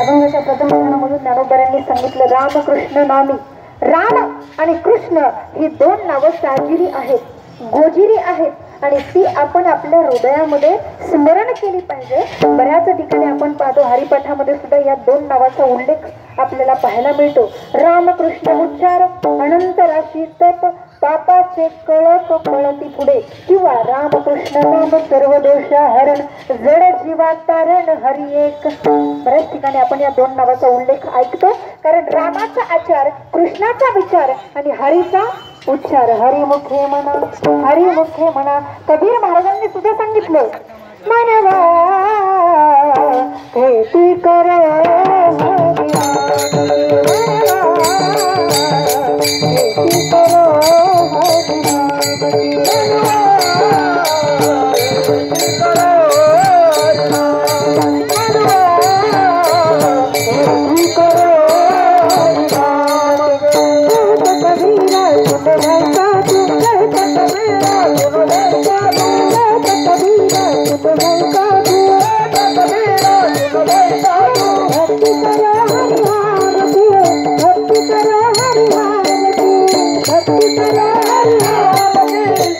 अभंगाच्या प्रथम गाण्यामधून ज्ञानोबरांनी सांगितलं रामकृष्ण नामी. राम आणि कृष्ण ही दोन नावं साजिरी आहेत गोजिरी आहेत आणि ती आपण आपल्या हृदयामध्ये स्मरण केली पाहिजे. बऱ्याच ठिकाणी आपण पाहतो हरिपाठामध्ये सुद्धा या दोन नावाचा उल्लेख आपल्याला पाहायला मिळतो. रामकृष्ण उच्चार अनंत राशी तप पापाचे कळक कळती पुढे. किंवा रामकृष्ण नाम सर्व दोष हरण जड जीवा तारण हरी एक. बऱ्याच ठिकाणी आपण या दोन नावाचा उल्लेख ऐकतो. कारण रामाचा आचार कृष्णाचा विचार आणि हरीचा उच्चार. हरिमुखे म्हणा हरिमुखे म्हणा कबीर महाराजांनी सुद्धा सांगितलं. मनवा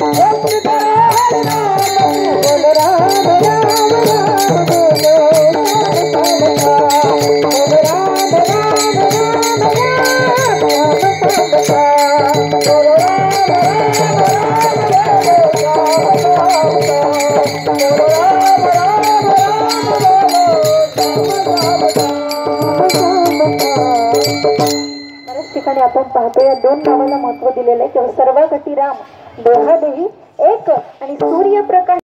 बऱ्याच ठिकाणी आपण पाहतो या दोन नावाला महत्त्व दिलेलं आहे. किंवा सर्व गती राम दोहा देही एक आणि सूर्यप्रकाश